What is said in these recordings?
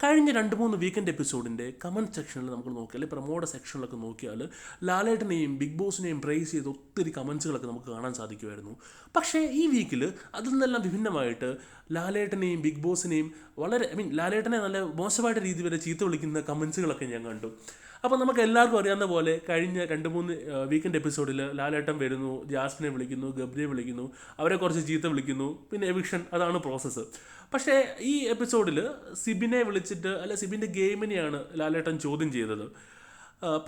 കഴിഞ്ഞ രണ്ട് മൂന്ന് വീക്കെൻഡ് എപ്പിസോഡിന്റെ കമന്റ് സെക്ഷനിൽ നമുക്ക് നോക്കിയാൽ പ്രമോഡ് സെക്ഷനിലൊക്കെ നോക്കിയാൽ ലാലേട്ടനെയും ബിഗ് ബോസിനെയും പ്രൈസ് ചെയ്ത് ഒത്തിരി കമൻസുകളൊക്കെ നമുക്ക് കാണാൻ സാധിക്കുമായിരുന്നു. പക്ഷേ ഈ വീക്കിൽ അതിൽ നിന്നെല്ലാം വിഭിന്നമായിട്ട് ലാലേട്ടനെയും ബിഗ് ബോസിനെയും വളരെ ഐ മീൻ ലാലേട്ടനെ നല്ല മോശമായിട്ട് രീതി വരെ ചീത്ത വിളിക്കുന്ന കമൻസുകളൊക്കെ ഞാൻ കണ്ടു. അപ്പോൾ നമുക്ക് എല്ലാവർക്കും അറിയാവുന്ന പോലെ കഴിഞ്ഞ രണ്ട് മൂന്ന് വീക്കെൻഡ് എപ്പിസോഡിൽ ലാലേട്ടൻ വരുന്നു ജാസ്മിനെ വിളിക്കുന്നു ഗബ്രിയെ വിളിക്കുന്നു അവരെ കുറച്ച് ചീത്ത വിളിക്കുന്നു പിന്നെ എവിക്ഷൻ അതാണ് പ്രോസസ്സ് പക്ഷേ ഈ എപ്പിസോഡിൽ സിബിനെ വിളിച്ചിട്ട് അല്ല സിബിന്റെ ഗെയിമിനെയാണ് ലാലേട്ടൻ ചോദ്യം ചെയ്തത്.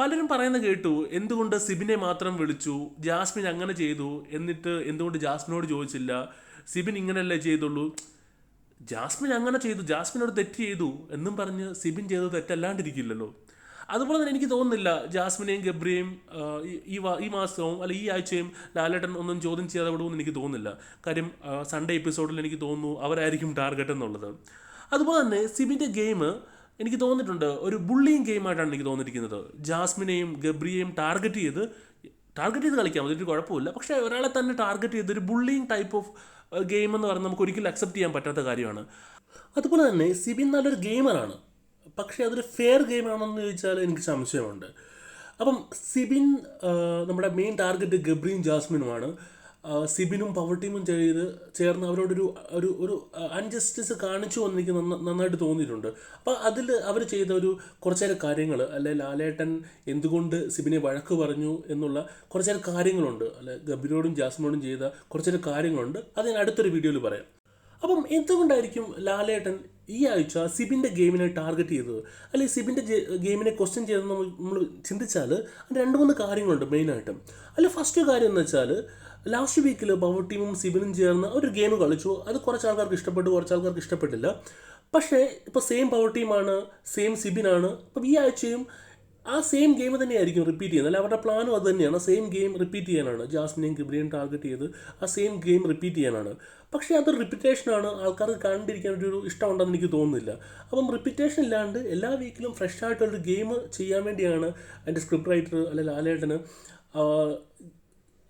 പലരും പറയുന്നത് കേട്ടു എന്തുകൊണ്ട് സിബിനെ മാത്രം വിളിച്ചു ജാസ്മിൻ അങ്ങനെ ചെയ്തു എന്നിട്ട് എന്തുകൊണ്ട് ജാസ്മിനോട് ചോദിച്ചില്ല സിബിൻ ഇങ്ങനെയല്ലേ ചെയ്തുള്ളൂ? ജാസ്മിൻ അങ്ങനെ ചെയ്തു ജാസ്മിനോട് തെറ്റ് ചെയ്തു എന്നും പറഞ്ഞ് സിബിൻ ചെയ്തത് തെറ്റല്ലാണ്ടിരിക്കില്ലല്ലോ. അതുപോലെ തന്നെ എനിക്ക് തോന്നുന്നില്ല ജാസ്മിനെയും ഗബ്രിയെയും ആ, ഈ- മാസവും അല്ല ഈ ആഴ്ചയും ലാലേട്ടൻ ഒന്നും ചോദ്യം ചെയ്യാതെ വിടുമെന്ന് എനിക്ക് തോന്നുന്നില്ല. കാര്യം സൺഡേ എപ്പിസോഡിൽ എനിക്ക് തോന്നുന്നു അവരായിരിക്കും ടാർഗറ്റ് എന്നുള്ളത്. അതുപോലെ തന്നെ സിബിന്റെ ഗെയിം എനിക്ക് തോന്നിയിട്ടുണ്ട്. ഒരു ബുള്ളിങ് ഗെയിമായിട്ടാണ് എനിക്ക് തോന്നിയിരിക്കുന്നത്. ജാസ്മിനെയും ഗബ്രിയെയും ടാർഗറ്റ് ചെയ്ത് ടാർഗറ്റ് ചെയ്ത് കളിക്കാം അതൊരു കുഴപ്പമില്ല. പക്ഷേ ഒരാളെ തന്നെ ടാർഗറ്റ് ചെയ്ത് ഒരു ബുള്ളിങ് ടൈപ്പ് ഓഫ് ഗെയിം എന്ന് പറഞ്ഞാൽ നമുക്ക് ഒരിക്കലും അക്സെപ്റ്റ് ചെയ്യാൻ പറ്റാത്ത കാര്യമാണ്. അതുപോലെ തന്നെ സിബിൻ നല്ലൊരു ഗെയിമറാണ് പക്ഷേ അതൊരു ഫെയർ ഗെയിമാണെന്ന് ചോദിച്ചാൽ എനിക്ക് സംശയമുണ്ട്. അപ്പം സിബിൻ നമ്മുടെ മെയിൻ ടാർഗറ്റ് ഗബ്രിയും ജാസ്മിനുമാണ്. സിബിനും പവർ ടീമും ചെയ്ത് ചേർന്ന് അവരോടൊരു ഒരു ഒരു അൺജസ്റ്റിസ് കാണിച്ചു വന്നെനിക്ക് നന്ന- നന്നായിട്ട് തോന്നിയിട്ടുണ്ട്. അപ്പോൾ അതിൽ അവർ ചെയ്ത ഒരു കുറച്ചേറെ കാര്യങ്ങൾ അല്ലെ ലാലേട്ടൻ എന്തുകൊണ്ട് സിബിനെ വഴക്ക് പറഞ്ഞു എന്നുള്ള കുറച്ചേറെ കാര്യങ്ങളുണ്ട് അല്ലെ ഗബിനോടും ജാസ്മിനോടും ചെയ്ത കുറച്ചേറെ കാര്യങ്ങളുണ്ട്. അത് ഞാൻ അടുത്തൊരു വീഡിയോയിൽ പറയാം. അപ്പം എന്തുകൊണ്ടായിരിക്കും ലാലേട്ടൻ ഈ ആഴ്ച സിബിന്റെ ഗെയിമിനെ ടാർഗറ്റ് ചെയ്തത്. അല്ലെങ്കിൽ സിബിന്റെ ഗെയിമിനെ ക്വസ്റ്റ്യൻ ചെയ്തത് നമ്മൾ നമ്മൾ ചിന്തിച്ചാൽ അത് രണ്ട് മൂന്ന് കാര്യങ്ങളുണ്ട് മെയിനായിട്ടും അതിൽ ഫസ്റ്റ് കാര്യം എന്ന് വെച്ചാൽ ലാസ്റ്റ് വീക്കിൽ പവർ ടീമും സിബിനും ചേർന്ന് ഒരു ഗെയിം കളിച്ചു. അത് കുറച്ച് ആൾക്കാർക്ക് ഇഷ്ടപ്പെട്ടു കുറച്ച് ആൾക്കാർക്ക് ഇഷ്ടപ്പെട്ടില്ല. പക്ഷേ ഇപ്പോൾ സെയിം പവർ ടീമാണ് സെയിം സിബിനാണ്. അപ്പം ഈ ആഴ്ചയും ആ സെയിം ഗെയിം തന്നെയായിരിക്കും റിപ്പീറ്റ് ചെയ്യുന്നത്. അല്ല അവരുടെ പ്ലാനും അത് തന്നെയാണ്. സെയിം ഗെയിം റിപ്പീറ്റ് ചെയ്യാനാണ്. ജാസ്മിനെയും ഗിബ്രിയും ടാർഗറ്റ് ചെയ്ത് ആ സെയിം ഗെയിം റിപ്പീറ്റ് ചെയ്യാനാണ്. പക്ഷേ അത് റിപ്പീറ്റേഷനാണ് ആൾക്കാർക്ക് കണ്ടിരിക്കാൻ ഒരു ഇഷ്ടമുണ്ടെന്ന് എനിക്ക് തോന്നുന്നില്ല. അപ്പം റിപ്പീറ്റേഷൻ ഇല്ലാണ്ട് എല്ലാ വീക്കിലും ഫ്രഷ് ആയിട്ടൊരു ഗെയിം ചെയ്യാൻ വേണ്ടിയാണ് അതിന്റെ സ്ക്രിപ്റ്റ് റൈറ്റർ അല്ലെ ലാലേട്ടന്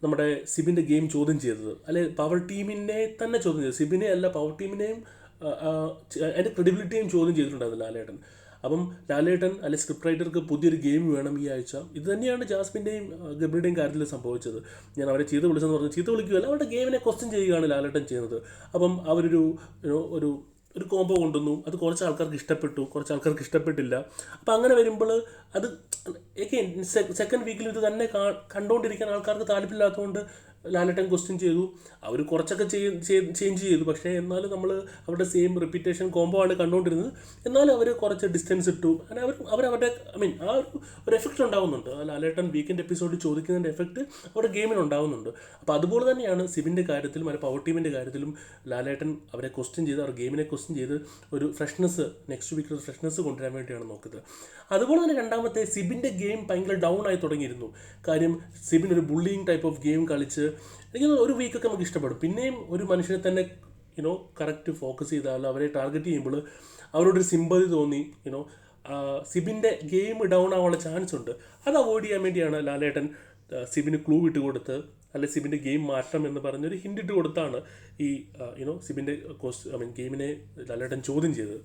നമ്മുടെ സിബിന്റെ ഗെയിം ചോദ്യം ചെയ്തത്. അല്ലെ പവർ ടീമിനെ തന്നെ ചോദ്യം ചെയ്തത്. സിബിനെ അല്ല പവർ ടീമിനെയും അതിന്റെ ക്രെഡിബിലിറ്റിയും ചോദ്യം ചെയ്തിട്ടുണ്ടായിരുന്നു ലാലേട്ടൻ. അപ്പം ലാലേട്ടൻ അല്ലെ സ്ക്രിപ്റ്റ് റൈറ്റർക്ക് പുതിയൊരു ഗെയിം വേണം ഈ ആഴ്ച. ഇത് തന്നെയാണ് ജാസ്മിന്റെയും ഗബ്രിയുടെയും കാര്യത്തിൽ സംഭവിച്ചത്. ഞാൻ അവരെ ചീത്ത വിളിച്ചെന്ന് പറഞ്ഞു ചീത്ത വിളിക്കുകയല്ല അവരുടെ ഗെയിമിനെ ക്വസ്റ്റ്യൻ ചെയ്യുകയാണ് ലാലേട്ടൻ ചെയ്യുന്നത്. അപ്പം അവരൊരു ഒരു ഒരു കോംബോ കൊണ്ടുവന്നു. അത് കുറച്ച് ആൾക്കാർക്ക് ഇഷ്ടപ്പെട്ടു കുറച്ച് ആൾക്കാർക്ക് ഇഷ്ടപ്പെട്ടില്ല. അപ്പം അങ്ങനെ വരുമ്പോൾ അത് സെക്കൻഡ് വീക്കിൽ ഇത് തന്നെ കണ്ടുകൊണ്ടിരിക്കാൻ ആൾക്കാർക്ക് താല്പര്യമില്ലാത്തതുകൊണ്ട് ലാലേട്ടൻ ക്വസ്റ്റ്യൻ ചെയ്തു. അവർ കുറച്ചൊക്കെ ചേഞ്ച് ചെയ്തു. പക്ഷേ എന്നാലും നമ്മൾ അവരുടെ സെയിം റിപ്പീറ്റേഷൻ കോംബോ ആണ് കണ്ടുകൊണ്ടിരുന്നത് എന്നാലും അവർ കുറച്ച് ഡിസ്റ്റൻസ് ഇട്ടു. അങ്ങനെ അവർ അവരവരുടെ ഐ മീൻ ആ ഒരു ഒരു എഫക്റ്റ് ഉണ്ടാവുന്നുണ്ട്. ആ ലാലേട്ടൻ വീക്കെൻഡ് എപ്പിസോഡ് ചോദിക്കുന്നതിന്റെ എഫക്റ്റ് അവരുടെ ഗെയിമിന് ഉണ്ടാവുന്നുണ്ട്. അപ്പോൾ അതുപോലെ തന്നെയാണ് സിബിന്റെ കാര്യത്തിലും അല്ലെങ്കിൽ പവർ ടീമിന്റെ കാര്യത്തിലും ലാലേട്ടൻ അവരെ ക്വസ്റ്റ്യൻ ചെയ്ത് അവർ ഗെയിമിനെ ക്വസ്റ്റ്യൻ ചെയ്ത് ഒരു ഫ്രഷ്നെസ് നെക്സ്റ്റ് വീക്കിൽ ഫ്രഷ്നെസ് കൊണ്ടുവരാൻ വേണ്ടിയാണ് നോക്കുന്നത്. അതുപോലെ തന്നെ രണ്ടാമത്തെ സിബിന്റെ ഗെയിം ഭയങ്കര ഡൗൺ ആയി തുടങ്ങിയിരുന്നു. കാര്യം സിബിൻ ഒരു ബുള്ളിങ് ടൈപ്പ് ഓഫ് ഗെയിം കളിച്ച് എനിക്ക് ഒരു വീക്കൊക്കെ നമുക്ക് ഇഷ്ടപ്പെടും. പിന്നെയും ഒരു മനുഷ്യനെ തന്നെ യുനോ കറക്റ്റ് ഫോക്കസ് ചെയ്താൽ അവരെ ടാർഗറ്റ് ചെയ്യുമ്പോൾ അവരോടൊരു സിമ്പതി തോന്നി യുനോ സിബിന്റെ ഗെയിം ഡൗൺ ആവാനുള്ള ചാൻസ് ഉണ്ട്. അത് അവോയ്ഡ് ചെയ്യാൻ വേണ്ടിയാണ് ലാലേട്ടൻ സിബിന് ക്ലൂ ഇട്ട് കൊടുത്ത് അല്ലെ സിബിന്റെ ഗെയിം മാറ്റണം എന്ന് പറഞ്ഞൊരു ഹിന്റ് ഇട്ട് കൊടുത്താണ് ഈ യുനോ സിബിന്റെ കോസ്റ്റ് ഐ മീൻ ഗെയിമിനെ ലാലേട്ടൻ ചോദ്യം ചെയ്തത്.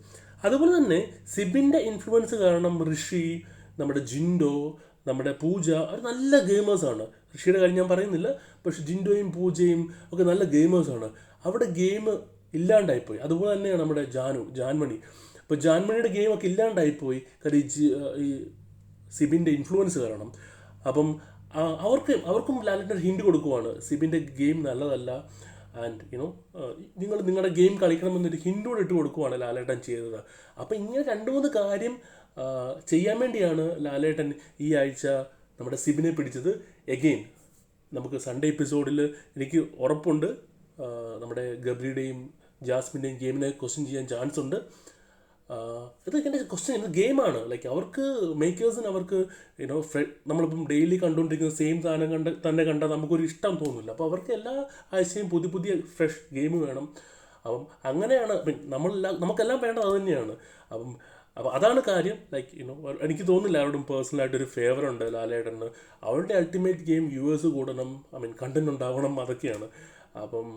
അതുപോലെ തന്നെ സിബിന്റെ ഇൻഫ്ലുവൻസ് കാരണം ഋഷി നമ്മുടെ ജിൻഡോ നമ്മുടെ പൂജ അവർ നല്ല ഗെയിമേഴ്സാണ് ഋഷിയുടെ കാര്യം ഞാൻ പറയുന്നില്ല പക്ഷെ ജിൻഡോയും പൂജയും ഒക്കെ നല്ല ഗെയിമേഴ്സാണ് അവിടെ ഗെയിം ഇല്ലാണ്ടായിപ്പോയി. അതുപോലെ തന്നെയാണ് നമ്മുടെ ജാനു ജാൻമണി. അപ്പോൾ ജാൻമണിയുടെ ഗെയിമൊക്കെ ഇല്ലാണ്ടായിപ്പോയി. കാര്യം ഈ ഈ സിബിന്റെ ഇൻഫ്ലുവൻസ് കാരണം. അപ്പം അവർക്ക് അവർക്കും ലാലേട്ടൻ ഹിൻഡ് കൊടുക്കുവാണ്. സിബിന്റെ ഗെയിം നല്ലതല്ല. ആൻഡ് യുനോ നിങ്ങൾ നിങ്ങളുടെ ഗെയിം കളിക്കണമെന്നൊരു ഹിൻഡോട് ഇട്ട് കൊടുക്കുവാണ് ലാലേട്ടൻ ചെയ്തത്. അപ്പം ഇങ്ങനെ രണ്ട് മൂന്ന് കാര്യം ചെയ്യാൻ വേണ്ടിയാണ് ലാലേട്ടൻ ഈ ആഴ്ച നമ്മുടെ സിബിനെ പിടിച്ചത് എഗെയിൻ നമുക്ക് സൺഡേ എപ്പിസോഡിൽ എനിക്ക് ഉറപ്പുണ്ട്. നമ്മുടെ ഗബ്രിയുടെയും ജാസ്മിന്റെയും ഗെയിമിനെ ക്വസ്റ്റ്യൻ ചെയ്യാൻ ചാൻസ് ഉണ്ട്. ഇതൊക്കെ ഇത് എന്റെ ക്വസ്റ്റ്യൻ ഇത് ഗെയിമാണ് ലൈക്ക് അവർക്ക് മേക്കേഴ്സിന് അവർക്ക് യുനോ ഫ്രെ നമ്മളിപ്പം ഡെയിലി കണ്ടുകൊണ്ടിരിക്കുന്ന സെയിം സാധനം കണ്ട് തന്നെ കണ്ടാൽ നമുക്കൊരു ഇഷ്ടം തോന്നില്ല അപ്പോൾ അവർക്ക് എല്ലാ ആഴ്ചയും പുതിയ പുതിയ ഫ്രഷ് ഗെയിം വേണം. അപ്പം അങ്ങനെയാണ് നമ്മളെല്ലാം നമുക്കെല്ലാം വേണ്ടത് അത് തന്നെയാണ്. അപ്പം അപ്പോൾ അതാണ് കാര്യം ലൈക്ക് യുനോ എനിക്ക് തോന്നുന്നില്ല അവരോടും പേഴ്സണലായിട്ട് ഒരു ഫേവർ ഉണ്ട് ലാലേട്ടന്. അവരുടെ അൾട്ടിമേറ്റ് ഗെയിം വ്യൂവേഴ്സ് കൂടണം ഐ മീൻ കണ്ടന്റ് ഉണ്ടാവണം അതൊക്കെയാണ്. അപ്പം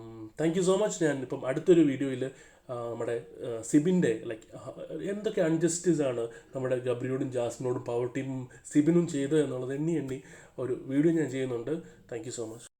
താങ്ക് യു സോ മച്ച് ഞാൻ ഇപ്പം അടുത്തൊരു വീഡിയോയിൽ നമ്മുടെ സിബിന്റെ ലൈക്ക് എന്തൊക്കെ അൺജസ്റ്റിസ് ആണ് നമ്മുടെ ഗബ്രിയോടും ജാസ്മിനോടും പവർ ടീമും സിബിനും ചെയ്തത് എന്നുള്ളത് എണ്ണി എണ്ണി ഒരു വീഡിയോ ഞാൻ ചെയ്യുന്നുണ്ട്. Thank so much